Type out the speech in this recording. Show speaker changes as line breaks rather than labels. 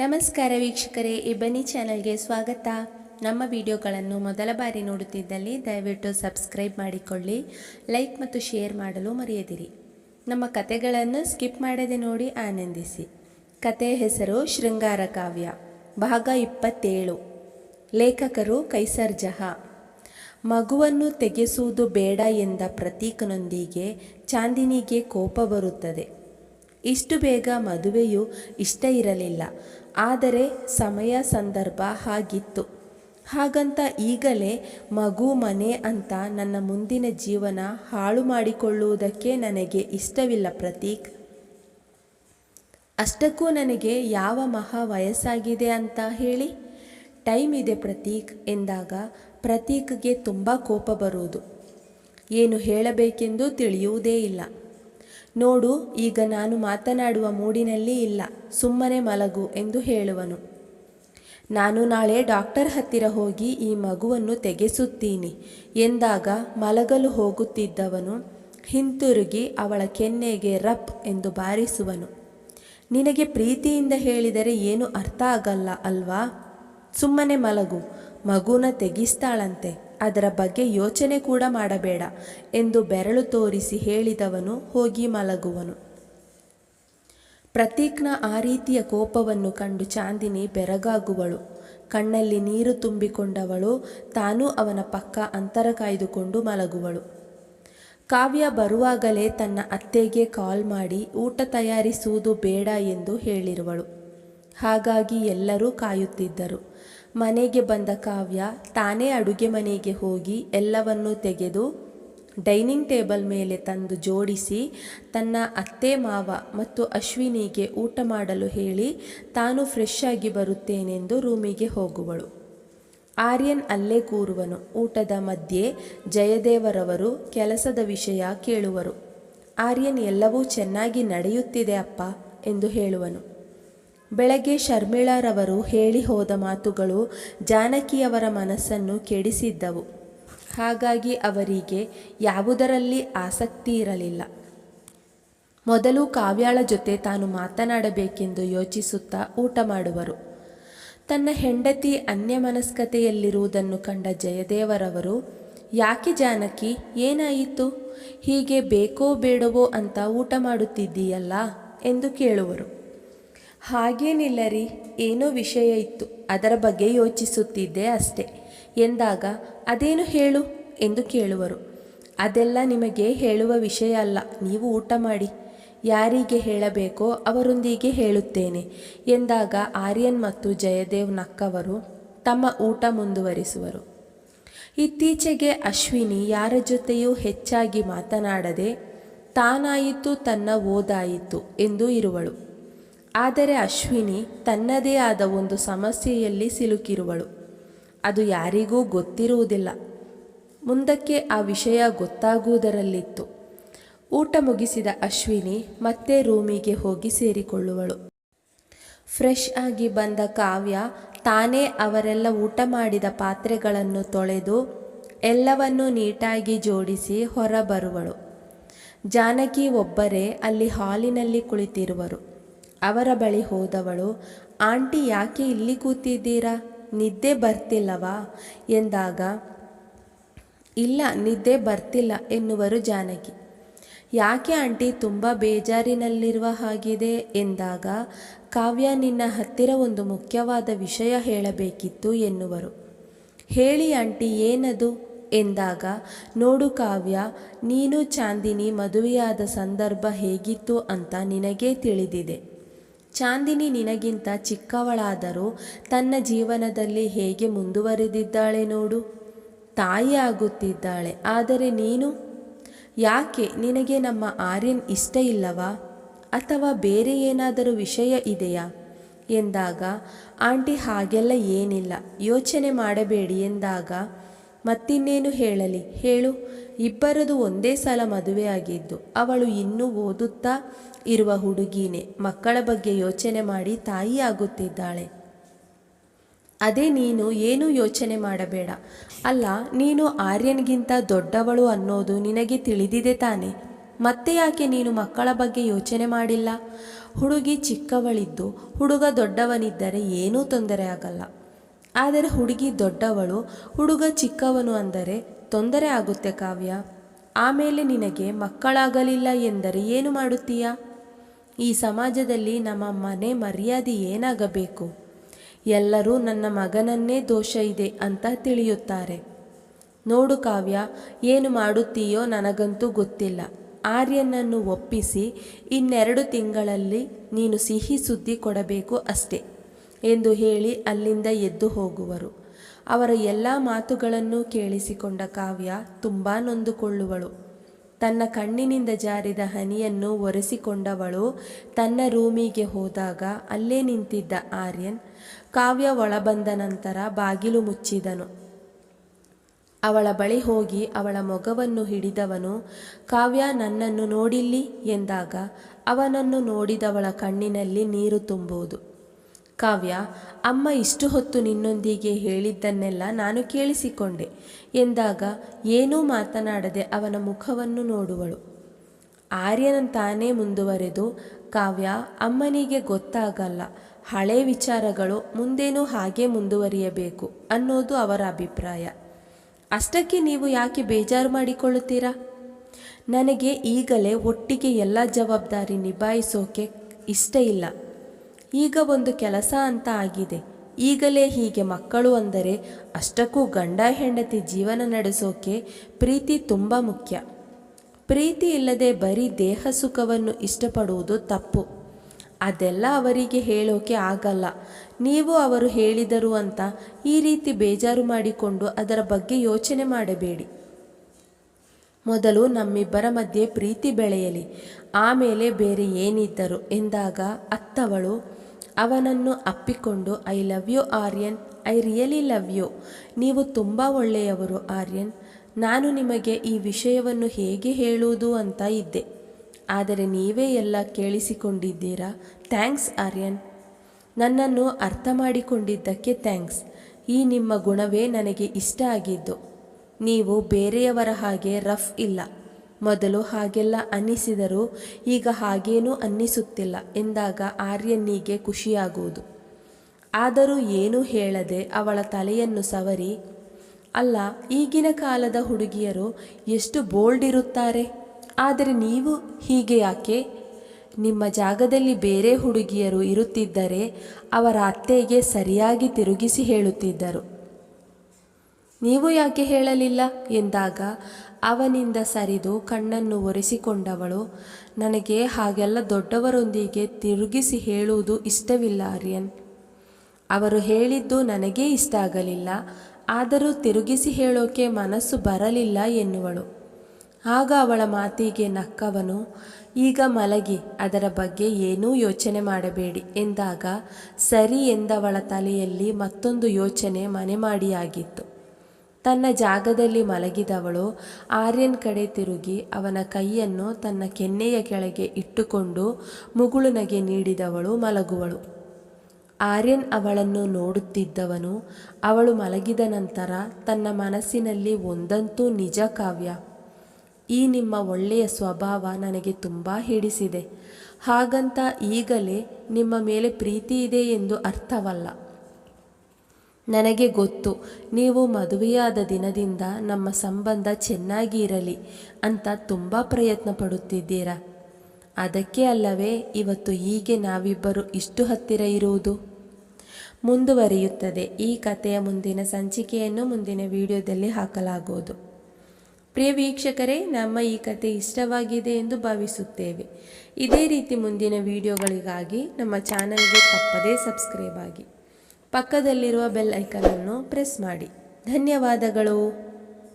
ನಮಸ್ಕಾರ ವೀಕ್ಷಕರೇ ಇಬ್ಬನಿ ಚಾನೆಲ್ಗೆ ಸ್ವಾಗತ. ನಮ್ಮ ವಿಡಿಯೋಗಳನ್ನು ಮೊದಲ ಬಾರಿ ನೋಡುತ್ತಿದ್ದಲ್ಲಿ ದಯವಿಟ್ಟು ಸಬ್ಸ್ಕ್ರೈಬ್ ಮಾಡಿಕೊಳ್ಳಿ, ಲೈಕ್ ಮತ್ತು ಶೇರ್ ಮಾಡಲು ಮರೆಯದಿರಿ. ನಮ್ಮ ಕತೆಗಳನ್ನು ಸ್ಕಿಪ್ ಮಾಡದೆ ನೋಡಿ ಆನಂದಿಸಿ. ಕತೆಯ ಹೆಸರು ಶೃಂಗಾರ ಕಾವ್ಯ, ಭಾಗ ಇಪ್ಪತ್ತೇಳು. ಲೇಖಕರು ಕೈಸರ್ ಜಹಾ. ಮಗುವನ್ನು ತೆಗೆಸುವುದು ಬೇಡ ಎಂದ ಪ್ರತೀಕನೊಂದಿಗೆ ಚಾಂದಿನಿಗೆ ಕೋಪ ಬರುತ್ತದೆ. ಇಷ್ಟು ಬೇಗ ಮದುವೆಯು ಇಷ್ಟ ಇರಲಿಲ್ಲ. ಆದರೆ ಸಮಯ ಸಂದರ್ಭ ಹಾಗಿತ್ತು. ಹಾಗಂತ ಈಗಲೇ ಮಗು ಮನೆ ಅಂತ ನನ್ನ ಮುಂದಿನ ಜೀವನ ಹಾಳು ಮಾಡಿಕೊಳ್ಳುವುದಕ್ಕೆ ನನಗೆ ಇಷ್ಟವಿಲ್ಲ ಪ್ರತೀಕ್. ಅಷ್ಟಕ್ಕೂ ನನಗೆ ಯಾವ ಮಹಾ ವಯಸ್ಸಾಗಿದೆ ಅಂತ ಹೇಳಿ? ಟೈಮ್ ಇದೆ ಪ್ರತೀಕ್ ಎಂದಾಗ ಪ್ರತೀಕ್ಗೆ ತುಂಬ ಕೋಪ ಬರುವುದು ಏನು ಹೇಳಬೇಕೆಂದು ತಿಳಿಯುವುದೇ ಇಲ್ಲ. ನೋಡು, ಈಗ ನಾನು ಮಾತನಾಡುವ ಮೂಡಿನಲ್ಲಿ ಇಲ್ಲ, ಸುಮ್ಮನೆ ಮಲಗು ಎಂದು ಹೇಳುವನು. ನಾನು ನಾಳೆ ಡಾಕ್ಟರ್ ಹತ್ತಿರ ಹೋಗಿ ಈ ಮಗುವನ್ನು ತೆಗೆಸುತ್ತೀನಿ ಎಂದಾಗ ಮಲಗಲು ಹೋಗುತ್ತಿದ್ದವನು, ಹಿಂತಿರುಗಿ ಅವಳ ಕೆನ್ನೆಗೆ ರಪ್ ಎಂದು ಬಾರಿಸುವನು. ನಿನಗೆ ಪ್ರೀತಿಯಿಂದ ಹೇಳಿದರೆ ಏನು ಅರ್ಥ ಆಗಲ್ಲ ಅಲ್ವಾ? ಸುಮ್ಮನೆ ಮಲಗು, ಮಗುನ ತೆಗಿಸ್ತಾಳಂತೆ. ಅದರ ಬಗ್ಗೆ ಯೋಚನೆ ಕೂಡ ಮಾಡಬೇಡ ಎಂದು ಬೆರಳು ತೋರಿಸಿ ಹೇಳಿದವನು ಹೋಗಿ ಮಲಗುವನು. ಪ್ರತೀಕ್ನ ಆ ರೀತಿಯ ಕೋಪವನ್ನು ಕಂಡು ಚಾಂದಿನಿ ಬೆರಗಾಗುವಳು. ಕಣ್ಣಲ್ಲಿ ನೀರು ತುಂಬಿಕೊಂಡವಳು, ತಾನೂ ಅವನ ಪಕ್ಕ ಅಂತರ ಕಾಯ್ದುಕೊಂಡು ಮಲಗುವಳು. ಕಾವ್ಯ ಬರುವಾಗಲೇ ತನ್ನ ಅತ್ತೆಗೆ ಕಾಲ್ ಮಾಡಿ, ಊಟ ತಯಾರಿಸುವುದು ಬೇಡ ಎಂದು ಹೇಳಿರುವಳು. ಹಾಗಾಗಿ ಎಲ್ಲರೂ ಕಾಯುತ್ತಿದ್ದರು. ಮನೆಗೆ ಬಂದ ಕಾವ್ಯ ತಾನೇ ಅಡುಗೆ ಮನೆಗೆ ಹೋಗಿ ಎಲ್ಲವನ್ನೂ ತೆಗೆದು ಡೈನಿಂಗ್ ಟೇಬಲ್ ಮೇಲೆ ತಂದು ಜೋಡಿಸಿ ತನ್ನ ಅತ್ತೆ ಮಾವ ಮತ್ತು ಅಶ್ವಿನಿಗೆ ಊಟ ಮಾಡಲು ಹೇಳಿ ತಾನು ಫ್ರೆಶ್ ಆಗಿ ಬರುತ್ತೇನೆಂದು ರೂಮಿಗೆ ಹೋಗುವಳು. ಆರ್ಯನ್ ಅಲ್ಲೇ ಕೂರುವನು. ಊಟದ ಮಧ್ಯೆ ಜಯದೇವರವರು ಕೆಲಸದ ವಿಷಯ ಕೇಳುವರು. ಆರ್ಯನ್ ಎಲ್ಲವೂ ಚೆನ್ನಾಗಿ ನಡೆಯುತ್ತಿದೆ ಅಪ್ಪ ಎಂದು ಹೇಳುವನು. ಬೆಳಗ್ಗೆ ಶರ್ಮಿಳಾರವರು ಹೇಳಿ ಹೋದ ಮಾತುಗಳು ಜಾನಕಿಯವರ ಮನಸ್ಸನ್ನು ಕೆಡಿಸಿದ್ದವು. ಹಾಗಾಗಿ ಅವರಿಗೆ ಯಾವುದರಲ್ಲಿ ಆಸಕ್ತಿ ಇರಲಿಲ್ಲ. ಮೊದಲು ಕಾವ್ಯಾಳ ಜೊತೆ ತಾನು ಮಾತನಾಡಬೇಕೆಂದು ಯೋಚಿಸುತ್ತಾ ಊಟ ಮಾಡುವರು. ತನ್ನ ಹೆಂಡತಿ ಅನ್ಯಮನಸ್ಕತೆಯಲ್ಲಿರುವುದನ್ನು ಕಂಡ ಜಯದೇವರವರು, ಯಾಕೆ ಜಾನಕಿ, ಏನಾಯಿತು? ಹೀಗೆ ಬೇಕೋ ಬೇಡವೋ ಅಂತ ಊಟ ಮಾಡುತ್ತಿದ್ದೀಯಲ್ಲ? ಎಂದು ಕೇಳುವರು. ಹಾಗೇನಿಲ್ಲ ರೀ ಏನೋ ವಿಷಯ ಇತ್ತು, ಅದರ ಬಗ್ಗೆ ಯೋಚಿಸುತ್ತಿದ್ದೆ ಅಷ್ಟೆ. ಎಂದಾಗ, ಅದೇನು ಹೇಳು? ಎಂದು ಕೇಳುವರು. ಅದೆಲ್ಲ ನಿಮಗೆ ಹೇಳುವ ವಿಷಯ ಅಲ್ಲ, ನೀವು ಊಟ ಮಾಡಿ. ಯಾರಿಗೆ ಹೇಳಬೇಕೋ ಅವರೊಂದಿಗೆ ಹೇಳುತ್ತೇನೆ. ಎಂದಾಗ ಆರ್ಯನ್ ಮತ್ತು ಜಯದೇವ್ ನಕ್ಕವರು ತಮ್ಮ ಊಟ ಮುಂದುವರಿಸುವರು. ಇತ್ತೀಚೆಗೆ ಅಶ್ವಿನಿ ಯಾರ ಜೊತೆಯೂ ಹೆಚ್ಚಾಗಿ ಮಾತನಾಡದೆ, ತಾನಾಯಿತು ತನ್ನ ಓದಾಯಿತು ಎಂದು ಇರುವಳು. ಆದರೆ ಅಶ್ವಿನಿ ತನ್ನದೇ ಆದ ಒಂದು ಸಮಸ್ಯೆಯಲ್ಲಿ ಸಿಲುಕಿರುವಳು. ಅದು ಯಾರಿಗೂ ಗೊತ್ತಿರುವುದಿಲ್ಲ. ಮುಂದಕ್ಕೆ ಆ ವಿಷಯ ಗೊತ್ತಾಗುವುದರಲ್ಲಿತ್ತು. ಊಟ ಮುಗಿಸಿದ ಅಶ್ವಿನಿ ಮತ್ತೆ ರೂಮಿಗೆ ಹೋಗಿ ಸೇರಿಕೊಳ್ಳುವಳು. ಫ್ರೆಶ್ ಆಗಿ ಬಂದ ಕಾವ್ಯ ತಾನೇ ಅವರೆಲ್ಲ ಊಟ ಮಾಡಿದ ಪಾತ್ರೆಗಳನ್ನು ತೊಳೆದು ಎಲ್ಲವನ್ನೂ ನೀಟಾಗಿ ಜೋಡಿಸಿ ಹೊರಬರುವಳು. ಜಾನಕಿ ಒಬ್ಬರೇ ಅಲ್ಲಿ ಹಾಲಿನಲ್ಲಿ ಕುಳಿತಿರುವರು. ಅವರ ಬಳಿ ಹೋದವಳು, ಆಂಟಿ, ಯಾಕೆ ಇಲ್ಲಿ ಕೂತಿದ್ದೀರಾ? ನಿದ್ದೆ ಬರ್ತಿಲ್ಲವಾ? ಎಂದಾಗ, ಇಲ್ಲ, ನಿದ್ದೆ ಬರ್ತಿಲ್ಲ, ಎನ್ನುವರು ಜಾನಕಿ. ಯಾಕೆ ಆಂಟಿ, ತುಂಬ ಬೇಜಾರಿನಲ್ಲಿರುವ ಹಾಗಿದೆ? ಎಂದಾಗ, ಕಾವ್ಯ, ನಿನ್ನ ಹತ್ತಿರ ಒಂದು ಮುಖ್ಯವಾದ ವಿಷಯ ಹೇಳಬೇಕಿತ್ತು, ಎನ್ನುವರು. ಹೇಳಿ ಆಂಟಿ, ಏನದು? ಎಂದಾಗ, ನೋಡು ಕಾವ್ಯ, ನೀನು ಚಾಂದಿನಿ ಮದುವೆಯಾದ ಸಂದರ್ಭ ಹೇಗಿತ್ತು ಅಂತ ನಿನಗೇ ತಿಳಿದಿದೆ. ಚಾಂದಿನಿ ನಿನಗಿಂತ ಚಿಕ್ಕವಳಾದರೂ ತನ್ನ ಜೀವನದಲ್ಲಿ ಹೇಗೆ ಮುಂದುವರೆದಿದ್ದಾಳೆ ನೋಡು. ತಾಯಿ ಆಗುತ್ತಿದ್ದಾಳೆ, ಆದರೆ ನೀನು? ಯಾಕೆ? ನಿನಗೆ ನಮ್ಮ ಆರ್ಯನ್ ಇಷ್ಟ ಇಲ್ಲವಾ? ಅಥವಾ ಬೇರೆ ಏನಾದರೂ ವಿಷಯ ಇದೆಯಾ? ಎಂದಾಗ, ಆಂಟಿ ಹಾಗೆಲ್ಲ ಏನಿಲ್ಲ, ಯೋಚನೆ ಮಾಡಬೇಡಿ ಎಂದಾಗ ಮತ್ತಿನ್ನೇನು ಹೇಳಲಿ? ಹೇಳು. ಇಬ್ಬರದು ಒಂದೇ ಸಲ ಮದುವೆಯಾಗಿದ್ದು ಅವಳು ಇನ್ನೂ ಓದುತ್ತಾ ಇರುವ ಹುಡುಗಿನೇ. ಮಕ್ಕಳ ಬಗ್ಗೆ ಯೋಚನೆ ಮಾಡಿ ತಾಯಿ ಆಗುತ್ತಿದ್ದಾಳೆ. ಅದೇ ನೀನು ಏನೂ ಯೋಚನೆ ಮಾಡಬೇಡ? ಅಲ್ಲ, ನೀನು ಆರ್ಯನ್ಗಿಂತ ದೊಡ್ಡವಳು ಅನ್ನೋದು ನಿನಗೆ ತಿಳಿದಿದೆ ತಾನೆ. ಮತ್ತೆ ಯಾಕೆ ನೀನು ಮಕ್ಕಳ ಬಗ್ಗೆ ಯೋಚನೆ ಮಾಡಿಲ್ಲ? ಹುಡುಗಿ ಚಿಕ್ಕವಳಿದ್ದು, ಹುಡುಗ ದೊಡ್ಡವನಿದ್ದರೆ ಏನೂ ತೊಂದರೆ ಆಗಲ್ಲ. ಆದರೆ ಹುಡುಗಿ ದೊಡ್ಡವಳು, ಹುಡುಗ ಚಿಕ್ಕವನು ಅಂದರೆ ತೊಂದರೆ ಆಗುತ್ತೆ ಕಾವ್ಯ. ಆಮೇಲೆ ನಿನಗೆ ಮಕ್ಕಳಾಗಲಿಲ್ಲ ಎಂದರೆ ಏನು ಮಾಡುತ್ತೀಯ? ಈ ಸಮಾಜದಲ್ಲಿ ನಮ್ಮ ಮನೆ ಮರ್ಯಾದೆ ಏನಾಗಬೇಕು? ಎಲ್ಲರೂ ನನ್ನ ಮಗನನ್ನೇ ದೋಷ ಇದೆ ಅಂತ ತಿಳಿಯುತ್ತಾರೆ. ನೋಡು ಕಾವ್ಯ, ಏನು ಮಾಡುತ್ತೀಯೋ ನನಗಂತೂ ಗೊತ್ತಿಲ್ಲ. ಆರ್ಯನನ್ನು ಒಪ್ಪಿಸಿ ಇನ್ನೆರಡು ತಿಂಗಳಲ್ಲಿ ನೀನು ಸಿಹಿ ಸುದ್ದಿ ಕೊಡಬೇಕು ಅಷ್ಟೆ. ಎಂದು ಹೇಳಿ ಅಲ್ಲಿಂದ ಎದ್ದು ಹೋಗುವರು. ಅವರ ಎಲ್ಲ ಮಾತುಗಳನ್ನು ಕೇಳಿಸಿಕೊಂಡ ಕಾವ್ಯ ತುಂಬ ನೊಂದುಕೊಳ್ಳುವಳು. ತನ್ನ ಕಣ್ಣಿನಿಂದ ಜಾರಿದ ಹನಿಯನ್ನು ಒರೆಸಿಕೊಂಡವಳು ತನ್ನ ರೂಮಿಗೆ ಹೋದಾಗ ಅಲ್ಲೇ ನಿಂತಿದ್ದ ಆರ್ಯನ್ ಕಾವ್ಯ ಒಳಬಂದ ನಂತರ ಬಾಗಿಲು ಮುಚ್ಚಿದನು. ಅವಳ ಬಳಿ ಹೋಗಿ ಅವಳ ಮೊಗವನ್ನು ಹಿಡಿದವನು, ಕಾವ್ಯ ನನ್ನನ್ನು ನೋಡಿಲ್ಲಿ? ಎಂದಾಗ, ಅವನನ್ನು ನೋಡಿದವಳ ಕಣ್ಣಿನಲ್ಲಿ ನೀರು ತುಂಬುವುದು ಕಾವ್ಯ, ಅಮ್ಮ ಇಷ್ಟು ಹೊತ್ತು ನಿನ್ನೊಂದಿಗೆ ಹೇಳಿದ್ದನ್ನೆಲ್ಲ ನಾನು ಕೇಳಿಸಿಕೊಂಡೆ. ಎಂದಾಗ ಏನೂ ಮಾತನಾಡದೆ ಅವನ ಮುಖವನ್ನು ನೋಡುವಳು. ಆರ್ಯನ ತಾನೇ ಮುಂದುವರೆದು, ಕಾವ್ಯ, ಅಮ್ಮನಿಗೆ ಗೊತ್ತಾಗಲ್ಲ. ಹಳೆ ವಿಚಾರಗಳು ಮುಂದೇನೂ ಹಾಗೆ ಮುಂದುವರಿಯಬೇಕು ಅನ್ನೋದು ಅವರ ಅಭಿಪ್ರಾಯ. ಅಷ್ಟಕ್ಕೆ ನೀವು ಯಾಕೆ ಬೇಜಾರು ಮಾಡಿಕೊಳ್ಳುತ್ತೀರಾ? ನನಗೆ ಈಗಲೇ ಒಟ್ಟಿಗೆ ಎಲ್ಲ ಜವಾಬ್ದಾರಿ ನಿಭಾಯಿಸೋಕೆ ಇಷ್ಟ ಇಲ್ಲ. ಈಗ ಒಂದು ಕೆಲಸ ಅಂತ ಆಗಿದೆ. ಈಗಲೇ ಹೀಗೆ ಮಕ್ಕಳು ಅಂದರೆ ಅಷ್ಟಕ್ಕೂ ಗಂಡ ಹೆಂಡತಿ ಜೀವನ ನಡೆಸೋಕೆ ಪ್ರೀತಿ ತುಂಬ ಮುಖ್ಯ. ಪ್ರೀತಿ ಇಲ್ಲದೆ ಬರೀ ದೇಹ ಸುಖವನ್ನು ಇಷ್ಟಪಡುವುದು ತಪ್ಪು. ಅದೆಲ್ಲ ಅವರಿಗೆ ಹೇಳೋಕೆ ಆಗಲ್ಲ. ನೀವು ಅವರು ಹೇಳಿದರು ಅಂತ ಈ ರೀತಿ ಬೇಜಾರು ಮಾಡಿಕೊಂಡು ಅದರ ಬಗ್ಗೆ ಯೋಚನೆ ಮಾಡಬೇಡಿ. ಮೊದಲು ನಮ್ಮಿಬ್ಬರ ಮಧ್ಯೆ ಪ್ರೀತಿ ಬೆಳೆಯಲಿ. ಆಮೇಲೆ ಬೇರೆ ಏನಿದ್ದರು ಎಂದಾಗ ಅತ್ತವಳು ಅವನನ್ನು ಅಪ್ಪಿಕೊಂಡು, I love you, Aryan. I really love you. ನೀವು ತುಂಬ ಒಳ್ಳೆಯವರು, ಆರ್ಯನ್. ನಾನು ನಿಮಗೆ ಈ ವಿಷಯವನ್ನು ಹೇಗೆ ಹೇಳುವುದು ಅಂತ ಇದ್ದೆ. ಆದರೆ ನೀವೇ ಎಲ್ಲ ಕೇಳಿಸಿಕೊಂಡಿದ್ದೀರಾ? ಥ್ಯಾಂಕ್ಸ್, ಆರ್ಯನ್. ನನ್ನನ್ನು ಅರ್ಥ ಮಾಡಿಕೊಂಡಿದ್ದಕ್ಕೆ ಥ್ಯಾಂಕ್ಸ್. ಈ ನಿಮ್ಮ ಗುಣವೇ ನನಗೆ ಇಷ್ಟ ಆಗಿದ್ದು. ನೀವು ಬೇರೆಯವರ ಹಾಗೆ ರಫ್ ಇಲ್ಲ. ಮೊದಲು ಹಾಗೆಲ್ಲ ಅನ್ನಿಸಿದರೂ ಈಗ ಹಾಗೇನೂ ಅನ್ನಿಸುತ್ತಿಲ್ಲ ಎಂದಾಗ ಆರ್ಯನ್ನಿಗೆ ಖುಷಿಯಾಗುವುದು. ಆದರೂ ಏನೂ ಹೇಳದೆ ಅವಳ ತಲೆಯನ್ನು ಸವರಿ, ಅಲ್ಲ, ಈಗಿನ ಕಾಲದ ಹುಡುಗಿಯರು ಎಷ್ಟು ಬೋಲ್ಡ್ ಇರುತ್ತಾರೆ? ಆದರೆ ನೀವು ಹೀಗೆ ಯಾಕೆ? ನಿಮ್ಮ ಜಾಗದಲ್ಲಿ ಬೇರೆ ಹುಡುಗಿಯರು ಇರುತ್ತಿದ್ದರೆ ಅವರ ಅತ್ತೆಗೆ ಸರಿಯಾಗಿ ತಿರುಗಿಸಿ ಹೇಳುತ್ತಿದ್ದರು. ನೀವು ಯಾಕೆ ಹೇಳಲಿಲ್ಲ? ಎಂದಾಗ ಅವನಿಂದ ಸರಿದು ಕಣ್ಣನ್ನು ಒರೆಸಿಕೊಂಡವಳು, ನನಗೆ ಹಾಗೆಲ್ಲ ದೊಡ್ಡವರೊಂದಿಗೆ ತಿರುಗಿಸಿ ಹೇಳುವುದು ಇಷ್ಟವಿಲ್ಲ ಆರ್ಯನ್ ಅವರು ಹೇಳಿದ್ದು ನನಗೇ ಇಷ್ಟ ಆಗಲಿಲ್ಲ, ಆದರೂ ತಿರುಗಿಸಿ ಹೇಳೋಕೆ ಮನಸ್ಸು ಬರಲಿಲ್ಲ ಎನ್ನುವಳು. ಆಗ ಅವಳ ಮಾತಿಗೆ ನಕ್ಕವನು, ಈಗ ಮಲಗಿ, ಅದರ ಬಗ್ಗೆ ಏನೂ ಯೋಚನೆ ಮಾಡಬೇಡಿ ಎಂದಾಗ ಸರಿ ಎಂದವಳ ತಲೆಯಲ್ಲಿ ಮತ್ತೊಂದು ಯೋಚನೆ ಮನೆಮಾಡಿಯಾಗಿತ್ತು. ತನ್ನ ಜಾಗದಲ್ಲಿ ಮಲಗಿದವಳು. ಆರ್ಯನ್ ಕಡೆ ತಿರುಗಿ ಅವನ ಕೈಯನ್ನು ತನ್ನ ಕೆನ್ನೆಯ ಕೆಳಗೆ ಇಟ್ಟುಕೊಂಡು ಮುಗುಳುನಗೆ ನೀಡಿದವಳು ಮಲಗುವಳು. ಆರ್ಯನ್ ಅವಳನ್ನು ನೋಡುತ್ತಿದ್ದವನು. ಅವಳು ಮಲಗಿದ ನಂತರ ತನ್ನ ಮನಸ್ಸಿನಲ್ಲಿ ಒಂದಂತೂ ನಿಜ ಕಾವ್ಯ. ಈ ನಿಮ್ಮ ಒಳ್ಳೆಯ ಸ್ವಭಾವ ನನಗೆ ತುಂಬ ಹಿಡಿಸಿದೆ. ಹಾಗಂತ ಈಗಲೇ ನಿಮ್ಮ ಮೇಲೆ ಪ್ರೀತಿ ಇದೆ ಎಂದು ಅರ್ಥವಲ್ಲ. ನನಗೆ ಗೊತ್ತು. ನೀವು ಮದುವೆಯಾದ ದಿನದಿಂದ ನಮ್ಮ ಸಂಬಂಧ ಚೆನ್ನಾಗಿ ಇರಲಿ ಅಂತ ತುಂಬ ಪ್ರಯತ್ನ ಪಡುತ್ತಿದ್ದೀರಾ? ಅದಕ್ಕೆ ಅಲ್ಲವೇ, ಇವತ್ತು ಹೀಗೆ ನಾವಿಬ್ಬರು ಇಷ್ಟು ಹತ್ತಿರ ಇರುವುದು? ಮುಂದುವರಿಯುತ್ತದೆ. ಈ ಕಥೆಯ ಮುಂದಿನ ಸಂಚಿಕೆಯನ್ನು ಮುಂದಿನ ವಿಡಿಯೋದಲ್ಲಿ ಹಾಕಲಾಗುವುದು. ಪ್ರಿಯ ವೀಕ್ಷಕರೇ, ನಮ್ಮ ಈ ಕತೆ ಇಷ್ಟವಾಗಿದೆ ಎಂದು ಭಾವಿಸುತ್ತೇವೆ. ಇದೇ ರೀತಿ ಮುಂದಿನ ವಿಡಿಯೋಗಳಿಗಾಗಿ ನಮ್ಮ ಚಾನಲ್ಗೆ ತಪ್ಪದೇ ಸಬ್ಸ್ಕ್ರೈಬ್ ಆಗಿ. ಪಕ್ಕದಲ್ಲಿರುವ ಬೆಲ್ ಐಕನನ್ನು ಪ್ರೆಸ್ ಮಾಡಿ. ಧನ್ಯವಾದಗಳು.